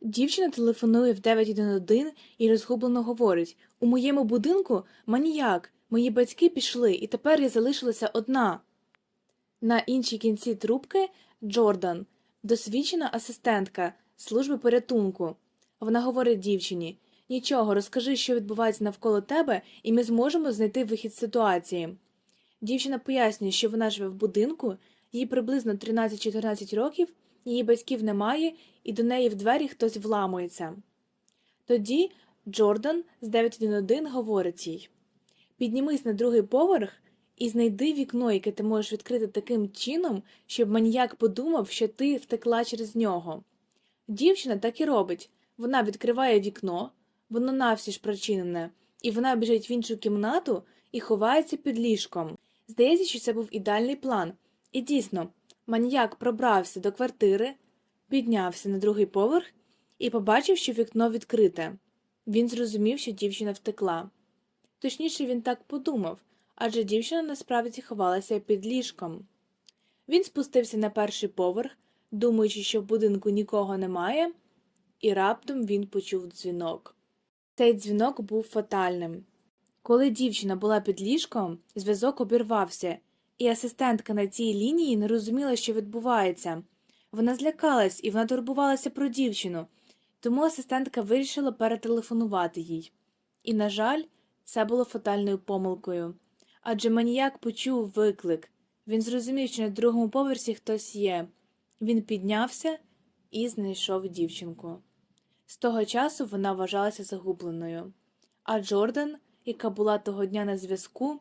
Дівчина телефонує в 911 і розгублено говорить У моєму будинку маніяк, мої батьки пішли, і тепер я залишилася одна. На іншій кінці трубки Джордан, досвідчена асистентка служби порятунку. Вона говорить дівчині Нічого, розкажи, що відбувається навколо тебе, і ми зможемо знайти вихід з ситуації. Дівчина пояснює, що вона живе в будинку, їй приблизно 13-14 років, її батьків немає, і до неї в двері хтось вламується. Тоді Джордан з 911 говорить їй Піднімись на другий поверх і знайди вікно, яке ти можеш відкрити таким чином, щоб маніяк подумав, що ти втекла через нього. Дівчина так і робить вона відкриває вікно, воно навсі ж прочинене, і вона біжить в іншу кімнату і ховається під ліжком. Здається, що це був ідеальний план. І дійсно, маніяк пробрався до квартири, піднявся на другий поверх і побачив, що вікно відкрите. Він зрозумів, що дівчина втекла. Точніше, він так подумав, адже дівчина насправді ховалася під ліжком. Він спустився на перший поверх, думаючи, що в будинку нікого немає, і раптом він почув дзвінок. Цей дзвінок був фатальним. Коли дівчина була під ліжком, зв'язок обірвався, і асистентка на цій лінії не розуміла, що відбувається. Вона злякалась і вона турбувалася про дівчину, тому асистентка вирішила перетелефонувати їй. І, на жаль, це було фатальною помилкою. Адже маніяк почув виклик. Він зрозумів, що на другому поверсі хтось є. Він піднявся і знайшов дівчинку. З того часу вона вважалася загубленою. А Джордан, яка була того дня на зв'язку,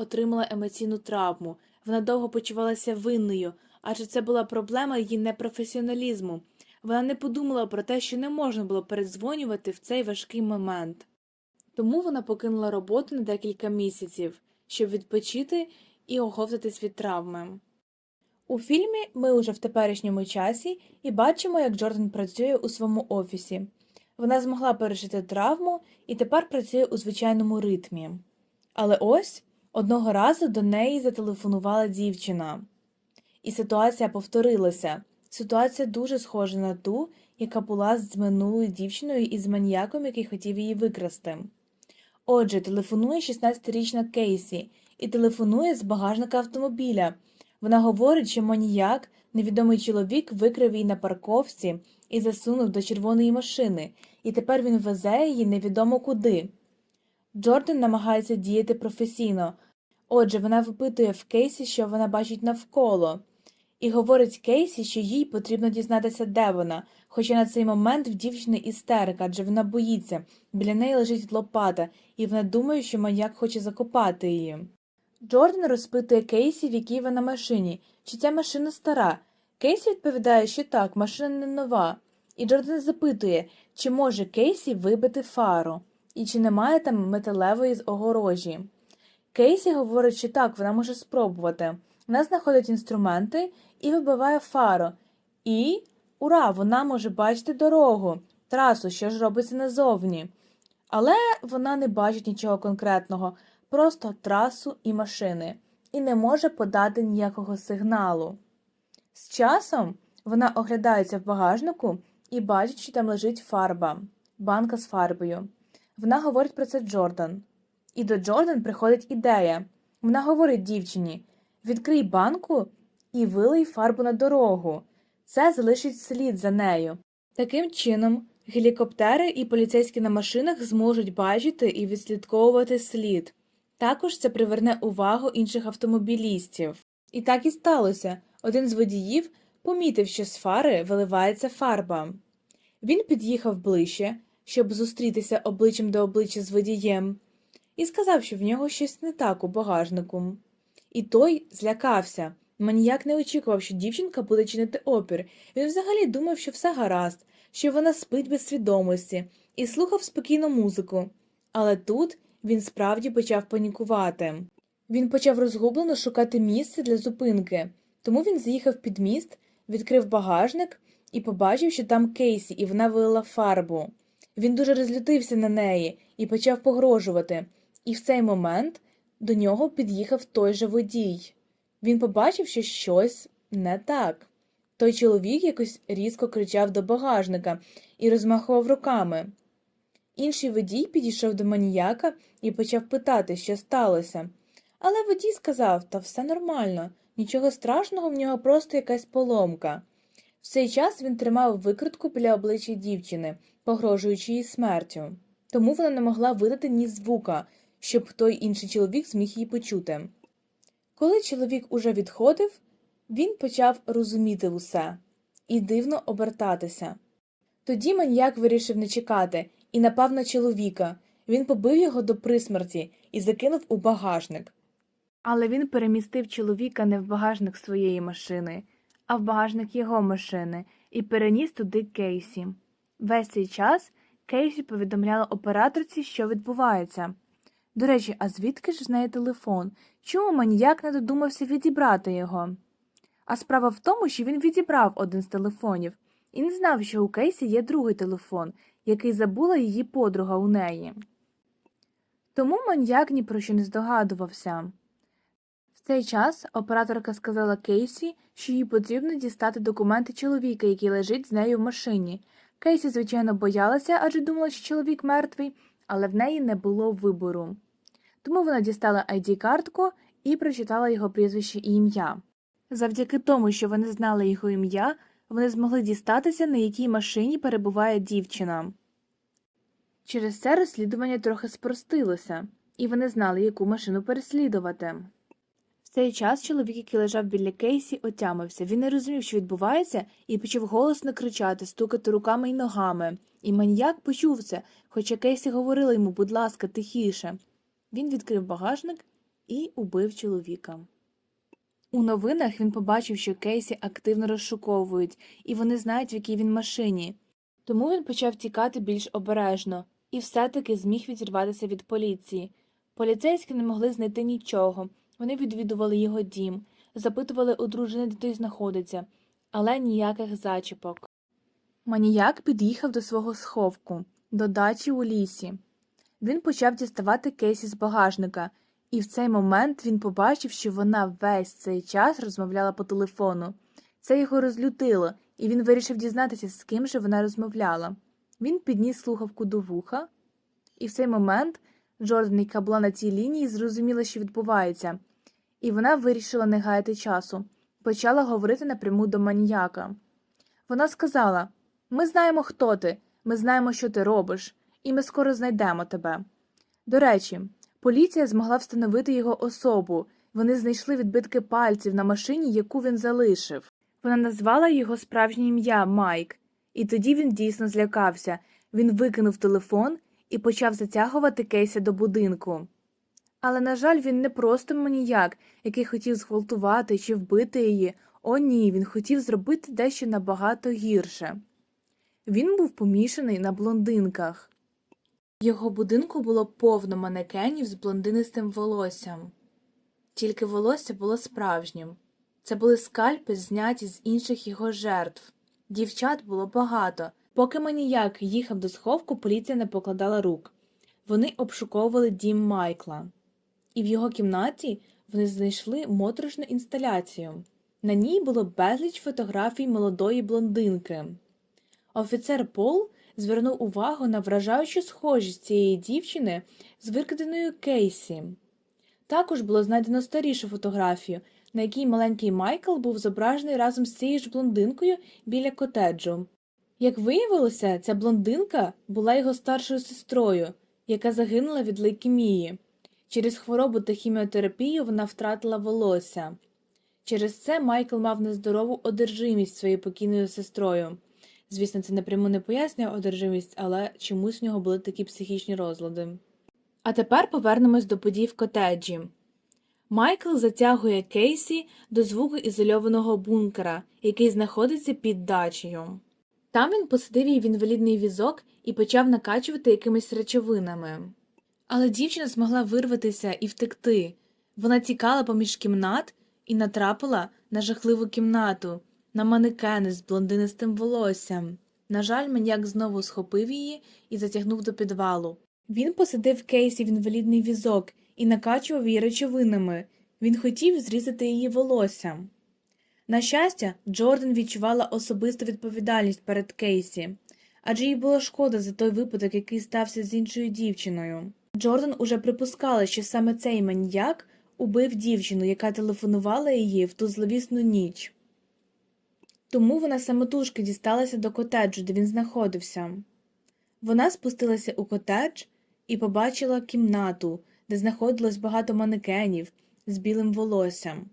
отримала емоційну травму. Вона довго почувалася винною, адже це була проблема її непрофесіоналізму. Вона не подумала про те, що не можна було передзвонювати в цей важкий момент. Тому вона покинула роботу на декілька місяців, щоб відпочити і оговтатись від травми. У фільмі ми уже в теперішньому часі і бачимо, як Джордан працює у своєму офісі. Вона змогла пережити травму і тепер працює у звичайному ритмі. Але ось одного разу до неї зателефонувала дівчина. І ситуація повторилася. Ситуація дуже схожа на ту, яка була з минулою дівчиною і з маніяком, який хотів її викрасти. Отже, телефонує 16-річна Кейсі і телефонує з багажника автомобіля. Вона говорить, що маніяк, невідомий чоловік, викрив її на парковці і засунув до червоної машини, і тепер він везе її невідомо куди. Джордан намагається діяти професійно. Отже, вона випитує в Кейсі, що вона бачить навколо, і говорить Кейсі, що їй потрібно дізнатися, де вона, хоча на цей момент в дівчини істерика, адже вона боїться, біля неї лежить лопата, і вона думає, що маньяк хоче закопати її. Джордан розпитує Кейсі, в якій вона машині, чи ця машина стара. Кейсі відповідає, що так, машина не нова. І Джордан запитує, чи може Кейсі вибити фару, і чи немає там металевої з огорожі. Кейсі говорить, що так, вона може спробувати. Вона знаходить інструменти і вибиває фару. І ура! Вона може бачити дорогу, трасу, що ж робиться назовні. Але вона не бачить нічого конкретного, просто трасу і машини, і не може подати ніякого сигналу. З часом вона оглядається в багажнику і бачить, що там лежить фарба, банка з фарбою. Вона говорить про це Джордан. І до Джордан приходить ідея. Вона говорить дівчині відкрий банку і вилий фарбу на дорогу. Це залишить слід за нею. Таким чином, гелікоптери і поліцейські на машинах зможуть бачити і відслідковувати слід. Також це приверне увагу інших автомобілістів. І так і сталося. Один з водіїв помітив, що з фари виливається фарба. Він під'їхав ближче, щоб зустрітися обличчям до обличчя з водієм, і сказав, що в нього щось не так у багажнику. І той злякався. Маніяк не очікував, що дівчинка буде чинити опір. Він взагалі думав, що все гаразд, що вона спить без свідомості, і слухав спокійну музику. Але тут він справді почав панікувати. Він почав розгублено шукати місце для зупинки, тому він заїхав під міст, відкрив багажник і побачив, що там Кейсі, і вона вилила фарбу. Він дуже розлютився на неї і почав погрожувати. І в цей момент до нього під'їхав той же водій. Він побачив, що щось не так. Той чоловік якось різко кричав до багажника і розмахував руками. Інший водій підійшов до маніяка і почав питати, що сталося. Але водій сказав, та все нормально, нічого страшного, в нього просто якась поломка. В цей час він тримав викритку біля обличчя дівчини, погрожуючи їй смертю. Тому вона не могла видати ні звука, щоб той інший чоловік зміг її почути. Коли чоловік уже відходив, він почав розуміти усе і дивно обертатися. Тоді маньяк вирішив не чекати і напав на чоловіка. Він побив його до присмерті і закинув у багажник. Але він перемістив чоловіка не в багажник своєї машини, а в багажник його машини і переніс туди Кейсі. Весь цей час Кейсі повідомляла операторці, що відбувається. До речі, а звідки ж з неї телефон? Чому маніяк не додумався відібрати його? А справа в тому, що він відібрав один з телефонів і не знав, що у Кейсі є другий телефон, який забула її подруга у неї. Тому маньяк ні про що не здогадувався. В цей час операторка сказала Кейсі, що їй потрібно дістати документи чоловіка, який лежить з нею в машині. Кейсі, звичайно, боялася, адже думала, що чоловік мертвий, але в неї не було вибору. Тому вона дістала ID-картку і прочитала його прізвище і ім'я. Завдяки тому, що вони знали його ім'я, вони змогли дістатися, на якій машині перебуває дівчина. Через це розслідування трохи спростилося, і вони знали, яку машину переслідувати. Цей час чоловік, який лежав біля Кейсі, отямився. Він не розумів, що відбувається, і почав голосно кричати, стукати руками й ногами. І маньяк почув це, хоча Кейсі говорила йому, будь ласка, тихіше. Він відкрив багажник і убив чоловіка. У новинах він побачив, що Кейсі активно розшуковують, і вони знають, в якій він машині. Тому він почав тікати більш обережно і все-таки зміг відірватися від поліції. Поліцейські не могли знайти нічого. Вони відвідували його дім, запитували у дружини, де той знаходиться, але ніяких зачіпок. Маніяк під'їхав до свого сховку, до дачі у лісі. Він почав діставати Кейсі з багажника, і в цей момент він побачив, що вона весь цей час розмовляла по телефону. Це його розлютило, і він вирішив дізнатися, з ким же вона розмовляла. Він підніс слухавку до вуха, і в цей момент Джордан, яка була на цій лінії, зрозуміла, що відбувається, і вона вирішила не гаяти часу, почала говорити напряму до маніяка. Вона сказала Ми знаємо, хто ти, ми знаємо, що ти робиш, і ми скоро знайдемо тебе. До речі, поліція змогла встановити його особу. Вони знайшли відбитки пальців на машині, яку він залишив. Вона назвала його справжнє ім'я Майк, і тоді він дійсно злякався. Він викинув телефон і почав затягувати Кейсі до будинку. Але, на жаль, він не просто маніяк, який хотів зґвалтувати чи вбити її. О, ні, він хотів зробити дещо набагато гірше. Він був помішаний на блондинках. Його будинку було повно манекенів з блондинистим волоссям. Тільки волосся було справжнім. Це були скальпи, зняті з інших його жертв. Дівчат було багато. Поки маніяк їхав до сховку, поліція не покладала рук. Вони обшуковували дім Майкла, і в його кімнаті вони знайшли моторошну інсталяцію. На ній було безліч фотографій молодої блондинки. Офіцер Пол звернув увагу на вражаючу схожість цієї дівчини з викраденою Кейсі. Також було знайдено старішу фотографію, на якій маленький Майкл був зображений разом з цією ж блондинкою біля котеджу. Як виявилося, ця блондинка була його старшою сестрою, яка загинула від лейкемії. Через хворобу та хіміотерапію вона втратила волосся. Через це Майкл мав нездорову одержимість своєю покійною сестрою. Звісно, це напряму не пояснює одержимість, але чомусь в нього були такі психічні розлади. А тепер повернемось до подій в котеджі. Майкл затягує Кейсі до звукоізольованого бункера, який знаходиться під дачею. Там він посадив її в інвалідний візок і почав накачувати якимись речовинами. Але дівчина змогла вирватися і втекти. Вона тікала поміж кімнат і натрапила на жахливу кімнату, на манекени з блондинистим волоссям. На жаль, маньяк знову схопив її і затягнув до підвалу. Він посадив Кейсі в інвалідний візок і накачував її речовинами. Він хотів зрізати її волосся. На щастя, Джордан відчувала особисту відповідальність перед Кейсі, адже їй було шкода за той випадок, який стався з іншою дівчиною. Джордан уже припускала, що саме цей маньяк убив дівчину, яка телефонувала її в ту зловісну ніч. Тому вона самотужки дісталася до котеджу, де він знаходився. Вона спустилася у котедж і побачила кімнату, де знаходилось багато манекенів з білим волоссям.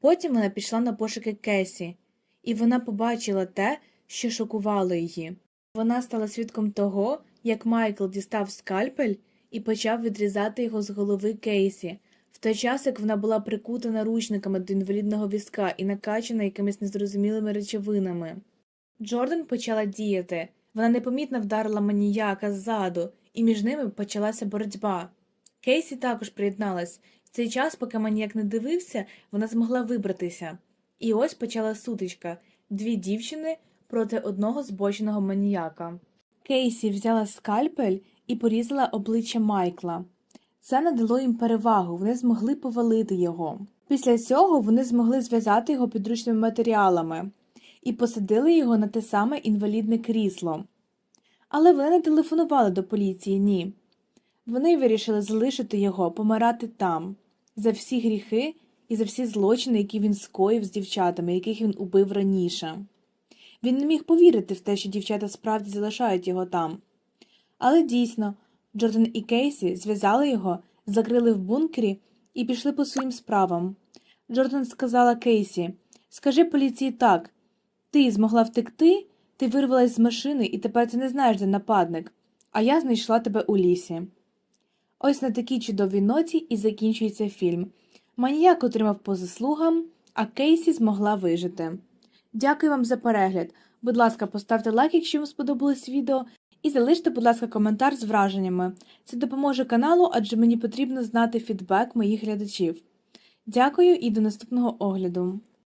Потім вона пішла на пошуки Кесі, і вона побачила те, що шокувало її. Вона стала свідком того, як Майкл дістав скальпель і почав відрізати його з голови Кейсі, в той час як вона була прикута наручниками до інвалідного візка і накачана якимись незрозумілими речовинами. Джордан почала діяти. Вона непомітно вдарила маніяка ззаду, і між ними почалася боротьба. Кейсі також приєдналась. В цей час, поки маніяк не дивився, вона змогла вибратися. І ось почала сутичка дві дівчини проти одного збоченого маніяка. Кейсі взяла скальпель і порізала обличчя Майкла. Це надало їм перевагу, вони змогли повалити його. Після цього вони змогли зв'язати його підручними матеріалами і посадили його на те саме інвалідне крісло. Але вони не телефонували до поліції, ні. Вони вирішили залишити його помирати там, за всі гріхи і за всі злочини, які він скоїв з дівчатами, яких він убив раніше. Він не міг повірити в те, що дівчата справді залишають його там. Але дійсно, Джордан і Кейсі зв'язали його, закрили в бункері і пішли по своїм справам. Джордан сказала Кейсі Скажи поліції так ти змогла втекти, ти вирвалась з машини і тепер ти не знаєш, де нападник, а я знайшла тебе у лісі. Ось на такій чудовій ноті і закінчується фільм. Маніяк отримав по заслугам, а Кейсі змогла вижити. Дякую вам за перегляд. Будь ласка, поставте лайк, якщо вам сподобалось відео, і залиште, будь ласка, коментар з враженнями. Це допоможе каналу, адже мені потрібно знати фідбек моїх глядачів. Дякую і до наступного огляду.